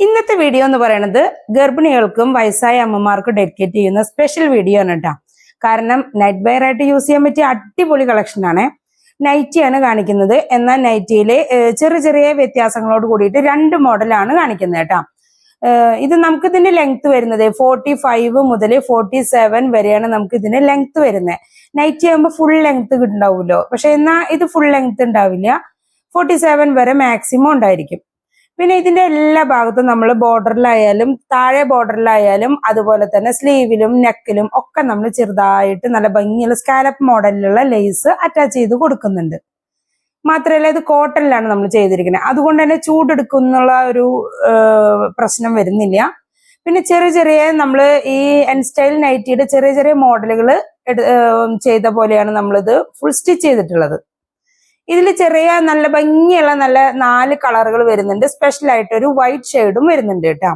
ഇന്നത്തെ വീഡിയോ എന്ന് പറയുന്നത് ഗർഭിണികൾക്കും വയസ്സായ അമ്മമാർക്കും ഡെഡിക്കേറ്റ് ചെയ്യുന്ന സ്പെഷ്യൽ വീഡിയോ ആണ് കേട്ടോ കാരണം നൈറ്റ് വെയർ ആയിട്ട് യൂസ് ചെയ്യാൻ പറ്റിയ അടിപൊളി കളക്ഷൻ ആണ്. നൈറ്റിയാണ് കാണിക്കുന്നത്. എന്നാൽ നൈറ്റിയിലെ ചെറിയ ചെറിയ വ്യത്യാസങ്ങളോട് കൂടിയിട്ട് രണ്ട് മോഡലാണ് കാണിക്കുന്നത് കേട്ടോ ഇത് നമുക്ക് ഇതിന്റെ ലെങ്ത് വരുന്നത് ഫോർട്ടി ഫൈവ് മുതൽ ഫോർട്ടി സെവൻ വരെയാണ് നമുക്ക് ഇതിന്റെ ലെങ്ത് വരുന്നത്. നൈറ്റി ആകുമ്പോൾ ഫുൾ ലെങ്ത് ഉണ്ടാവുമല്ലോ പക്ഷെ എന്നാൽ ഇത് ഫുൾ ലെങ്ത് ഉണ്ടാവില്ല. ഫോർട്ടി സെവൻ വരെ മാക്സിമം ഉണ്ടായിരിക്കും. പിന്നെ ഇതിന്റെ എല്ലാ ഭാഗത്തും നമ്മൾ ബോർഡറിലായാലും താഴെ ബോർഡറിലായാലും അതുപോലെ തന്നെ സ്ലീവിലും നെക്കിലും ഒക്കെ നമ്മൾ ചെറുതായിട്ട് നല്ല ഭംഗിയുള്ള സ്കാലപ്പ് മോഡലിലുള്ള ലേസ് അറ്റാച്ച് ചെയ്ത് കൊടുക്കുന്നുണ്ട്. മാത്രമല്ല ഇത് കോട്ടണിലാണ് നമ്മൾ ചെയ്തിരിക്കുന്നത് അതുകൊണ്ട് തന്നെ ചൂടെടുക്കുന്നുള്ള ഒരു പ്രശ്നം വരുന്നില്ല. പിന്നെ ചെറിയ ചെറിയ നമ്മൾ ഈ എൻ സ്റ്റൈൽ നൈറ്റിയുടെ ചെറിയ ചെറിയ മോഡലുകൾ ചെയ്ത പോലെയാണ് നമ്മളിത് ഫുൾ സ്റ്റിച്ച് ചെയ്തിട്ടുള്ളത്. ഇതിൽ ചെറിയ നല്ല ഭംഗിയുള്ള നല്ല നാല് കളറുകൾ വരുന്നുണ്ട്. സ്പെഷ്യൽ ആയിട്ട് ഒരു വൈറ്റ് ഷെയ്ഡും വരുന്നുണ്ട് കേട്ടോ.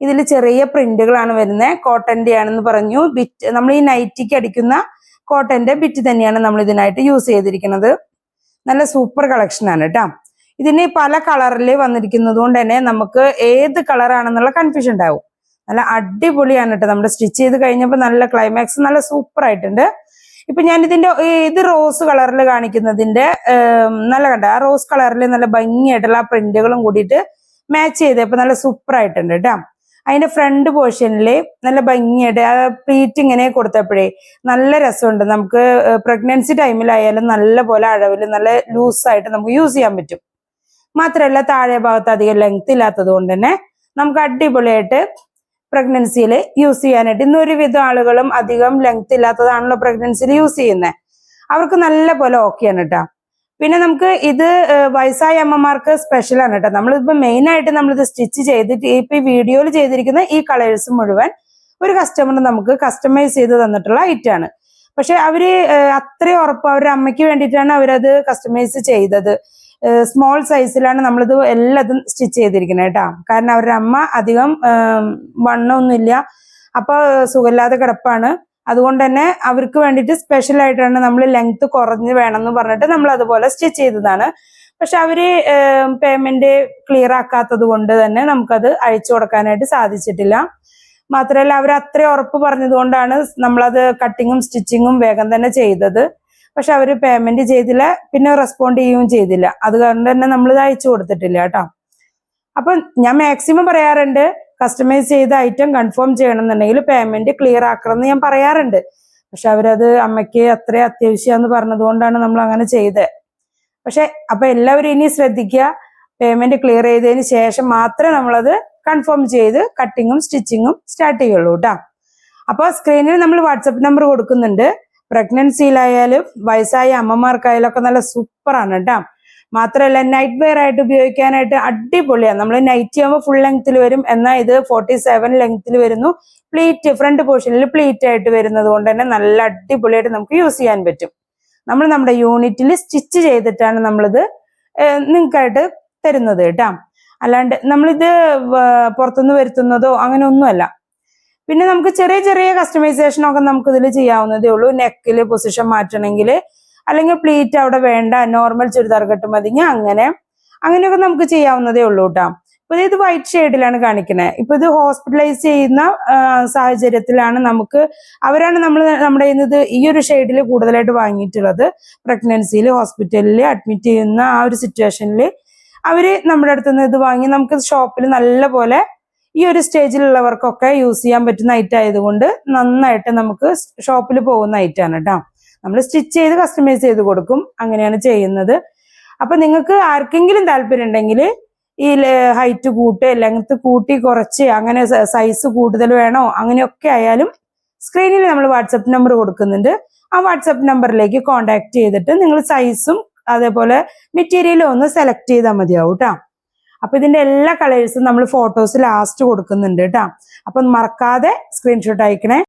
ഇതിൽ ചെറിയ പ്രിന്റുകളാണ് വരുന്നത് കോട്ടന്റെ ആണെന്ന് പറഞ്ഞു. ബിറ്റ് നമ്മൾ ഈ നൈറ്റിക്ക് അടിക്കുന്ന കോട്ടന്റെ ബിറ്റ് തന്നെയാണ് നമ്മൾ ഇതിനായിട്ട് യൂസ് ചെയ്തിരിക്കുന്നത്. നല്ല സൂപ്പർ കളക്ഷനാണ് കേട്ടോ. ഇതിന് പല കളറിൽ വന്നിരിക്കുന്നത് കൊണ്ട് തന്നെ നമുക്ക് ഏത് കളറാണെന്നുള്ള കൺഫ്യൂഷൻ ഉണ്ടാവും. നല്ല അടിപൊളിയാണ് കേട്ടോ. നമ്മുടെ സ്റ്റിച്ച് ചെയ്ത് കഴിഞ്ഞപ്പോൾ നല്ല ക്ലൈമാക്സ് നല്ല സൂപ്പർ ആയിട്ടുണ്ട്. ഇപ്പൊ ഞാൻ ഇതിന്റെ ഇത് റോസ് കളറിൽ കാണിക്കുന്നതിന്റെ നല്ല കണ്ട ആ റോസ് കളറിൽ നല്ല ഭംഗിയായിട്ടുള്ള ആ പ്രിന്റുകളും കൂടിയിട്ട് മാച്ച് ചെയ്തപ്പോ നല്ല സൂപ്പർ ആയിട്ടുണ്ട് കേട്ടോ. അതിന്റെ ഫ്രണ്ട് പോർഷനിൽ നല്ല ഭംഗിയായിട്ട് ആ പ്ലീറ്റ് ഇങ്ങനെ കൊടുത്തപ്പോഴേ നല്ല രസമുണ്ട്. നമുക്ക് പ്രഗ്നൻസി ടൈമിലായാലും നല്ല പോലെ അഴവിൽ നല്ല ലൂസായിട്ട് നമുക്ക് യൂസ് ചെയ്യാൻ പറ്റും. മാത്രമല്ല താഴെ ഭാഗത്ത് അധികം ലെങ്ത് ഇല്ലാത്തത് കൊണ്ട് തന്നെ നമുക്ക് അടിപൊളിയായിട്ട് പ്രഗ്നൻസിയിൽ യൂസ് ചെയ്യാനായിട്ട്. ഇന്ന് ഒരുവിധം ആളുകളും അധികം ലെങ്ത് ഇല്ലാത്തതാണല്ലോ പ്രഗ്നൻസിയിൽ യൂസ് ചെയ്യുന്നത് അവർക്ക് നല്ല പോലെ ഓക്കെയാണ് കേട്ടോ പിന്നെ നമുക്ക് ഇത് വയസ്സായ അമ്മമാർക്ക് സ്പെഷ്യൽ ആണ് കേട്ടോ നമ്മളിപ്പോൾ മെയിൻ ആയിട്ട് നമ്മളിത് സ്റ്റിച്ച് ചെയ്തിട്ട് ഇപ്പൊ ഈ വീഡിയോയിൽ ചെയ്തിരിക്കുന്ന ഈ കളേഴ്സ് മുഴുവൻ ഒരു കസ്റ്റമർ നമുക്ക് കസ്റ്റമൈസ് ചെയ്ത് തന്നിട്ടുള്ള ഐറ്റം ആണ്. പക്ഷെ അവർ അത്രയും ഉറപ്പ് അവരുടെ അമ്മയ്ക്ക് വേണ്ടിയിട്ടാണ് അവരത് കസ്റ്റമൈസ് ചെയ്തത്. സ്മോൾ സൈസിലാണ് നമ്മളിത് എല്ലാതും സ്റ്റിച്ച് ചെയ്തിരിക്കുന്നത് കേട്ടോ കാരണം അവരുടെ അമ്മ അധികം വണ്ണമൊന്നുമില്ല. അപ്പൊ സുഖമില്ലാതെ കിടപ്പാണ്. അതുകൊണ്ട് തന്നെ അവർക്ക് വേണ്ടിയിട്ട് സ്പെഷ്യൽ ആയിട്ടാണ് നമ്മൾ ലെങ്ത് കുറഞ്ഞ് വേണം എന്ന് പറഞ്ഞിട്ട് നമ്മൾ അതുപോലെ സ്റ്റിച്ച് ചെയ്തതാണ്. പക്ഷെ അവർ പേയ്മെന്റ് ക്ലിയർ ആക്കാത്തത് കൊണ്ട് തന്നെ നമുക്കത് അയച്ചു കൊടുക്കാനായിട്ട് സാധിച്ചിട്ടില്ല. മാത്രമല്ല അവർ അത്രയും ഉറപ്പ് പറഞ്ഞതുകൊണ്ടാണ് നമ്മളത് കട്ടിങ്ങും സ്റ്റിച്ചിങ്ങും വേഗം തന്നെ ചെയ്തത്. പക്ഷെ അവർ പേയ്മെന്റ് ചെയ്തില്ല പിന്നെ റെസ്പോണ്ട് ചെയ്യുകയും ചെയ്തില്ല. അത് കൊണ്ട് തന്നെ നമ്മൾ ഇത് അയച്ചു കൊടുത്തിട്ടില്ല കേട്ടോ. അപ്പൊ ഞാൻ മാക്സിമം പറയാറുണ്ട് കസ്റ്റമൈസ് ചെയ്ത ഐറ്റം കൺഫേം ചെയ്യണം എന്നുണ്ടെങ്കിൽ പേയ്മെന്റ് ക്ലിയർ ആക്കണം എന്ന് ഞാൻ പറയാറുണ്ട്. പക്ഷെ അവരത് അമ്മയ്ക്ക് അത്ര അത്യാവശ്യമാന്ന് പറഞ്ഞതുകൊണ്ടാണ് നമ്മൾ അങ്ങനെ ചെയ്തത്. പക്ഷെ അപ്പൊ എല്ലാവരും ഇനി ശ്രദ്ധിക്കുക പേയ്മെന്റ് ക്ലിയർ ചെയ്തതിന് ശേഷം മാത്രമേ നമ്മളത് കൺഫേം ചെയ്ത് കട്ടിങ്ങും സ്റ്റിച്ചിങ്ങും സ്റ്റാർട്ട് ചെയ്യുള്ളൂ കേട്ടോ. അപ്പോൾ സ്ക്രീനിൽ നമ്മൾ വാട്സപ്പ് നമ്പർ കൊടുക്കുന്നുണ്ട്. പ്രഗ്നൻസിയിലായാലും വയസ്സായ അമ്മമാർക്കായാലും ഒക്കെ നല്ല സൂപ്പറാണ് കേട്ടോ മാത്രമല്ല നൈറ്റ് വെയർ ആയിട്ട് ഉപയോഗിക്കാനായിട്ട് അടിപൊളിയാണ്. നമ്മൾ നൈറ്റ് ആകുമ്പോൾ ഫുൾ ലെങ്ത്തിൽ വരും. എന്നാൽ ഇത് ഫോർട്ടി സെവൻ ലെങ്ത്തിൽ വരുന്നു. പ്ലീറ്റ് ഫ്രണ്ട് പോർഷനിൽ പ്ലീറ്റ് ആയിട്ട് വരുന്നത് കൊണ്ട് തന്നെ നല്ല അടിപൊളിയായിട്ട് നമുക്ക് യൂസ് ചെയ്യാൻ പറ്റും. നമ്മൾ നമ്മുടെ യൂണിറ്റിൽ സ്റ്റിച്ച് ചെയ്തിട്ടാണ് നമ്മളിത് നിങ്ങൾക്കായിട്ട് തരുന്നത് കേട്ടോ അല്ലാണ്ട് നമ്മളിത് പുറത്തുനിന്ന് വരുത്തുന്നതോ അങ്ങനെ ഒന്നുമല്ല പിന്നെ നമുക്ക് ചെറിയ ചെറിയ കസ്റ്റമൈസേഷൻ ഒക്കെ നമുക്ക് ഇതിൽ ചെയ്യാവുന്നതേ ഉള്ളൂ. നെക്കിൽ പൊസിഷൻ മാറ്റണമെങ്കിൽ അല്ലെങ്കിൽ പ്ലീറ്റ് അവിടെ വേണ്ട നോർമൽ ചുരിദാർ കെട്ട് മതിങ്ങി അങ്ങനെ അങ്ങനെയൊക്കെ നമുക്ക് ചെയ്യാവുന്നതേ ഉള്ളൂ കേട്ടോ ഇപ്പൊ ഇത് വൈറ്റ് ഷെയ്ഡിലാണ് കാണിക്കുന്നത് ഇപ്പൊ ഇത് ഹോസ്പിറ്റലൈസ് ചെയ്യുന്ന സാഹചര്യത്തിലാണ് നമുക്ക് അവരാണ് നമ്മൾ നമ്മുടെ ഇന്നത് ഈ ഒരു ഷെയ്ഡിൽ കൂടുതലായിട്ട് വാങ്ങിയിട്ടുള്ളത്. പ്രഗ്നൻസിയിൽ ഹോസ്പിറ്റലിൽ അഡ്മിറ്റ് ചെയ്യുന്ന ആ ഒരു സിറ്റുവേഷനിൽ അവർ നമ്മുടെ അടുത്ത് നിന്ന് ഇത് വാങ്ങി നമുക്ക് ഷോപ്പിൽ നല്ല പോലെ ഈ ഒരു സ്റ്റേജിലുള്ളവർക്കൊക്കെ യൂസ് ചെയ്യാൻ പറ്റുന്ന ഐറ്റം ആയതുകൊണ്ട് നന്നായിട്ട് നമുക്ക് ഷോപ്പിൽ പോകുന്ന ഐറ്റാണ് കേട്ടോ നമ്മൾ സ്റ്റിച്ച് ചെയ്ത് കസ്റ്റമൈസ് ചെയ്ത് കൊടുക്കും. അങ്ങനെയാണ് ചെയ്യുന്നത്. അപ്പൊ നിങ്ങൾക്ക് ആർക്കെങ്കിലും താല്പര്യം ഉണ്ടെങ്കിൽ ഈ ഹൈറ്റ് കൂട്ട് ലെങ്ത് കൂട്ടി കുറച്ച് അങ്ങനെ സൈസ് കൂടുതൽ വേണോ അങ്ങനെയൊക്കെ ആയാലും സ്ക്രീനിൽ നമ്മൾ വാട്സപ്പ് നമ്പർ കൊടുക്കുന്നുണ്ട്. ആ വാട്സപ്പ് നമ്പറിലേക്ക് കോൺടാക്ട് ചെയ്തിട്ട് നിങ്ങൾ സൈസും അതേപോലെ മെറ്റീരിയലും ഒന്ന് സെലക്ട് ചെയ്താൽ മതിയാവും കേട്ടോ അപ്പൊ ഇതിന്റെ എല്ലാ കളേഴ്സും നമ്മൾ ഫോട്ടോസ് ലാസ്റ്റ് കൊടുക്കുന്നുണ്ട് കേട്ടോ അപ്പൊ മറക്കാതെ സ്ക്രീൻഷോട്ട് അയക്കണേ.